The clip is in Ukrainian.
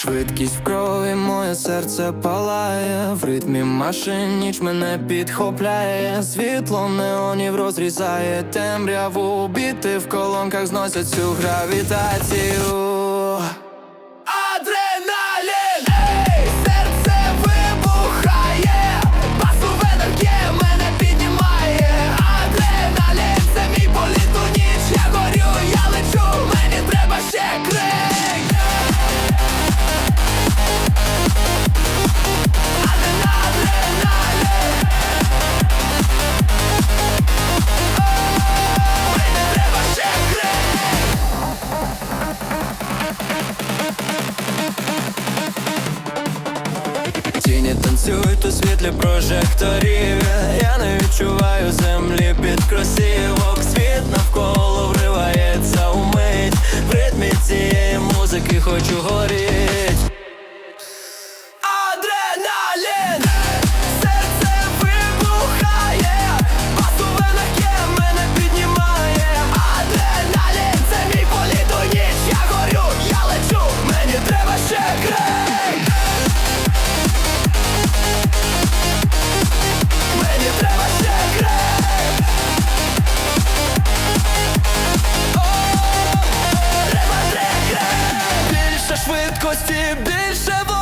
Швидкість в крові, моє серце палає, в ритмі машин ніч мене підхопляє, світло неонів розрізає темряву, біти в колонках зносять цю гравітацію. Танцюють у світлі прожекторів. Я не відчуваю землі під кросівок. Світ навколо вривається у мить. В ритмі цієї музики хочу горіть швидкості більше.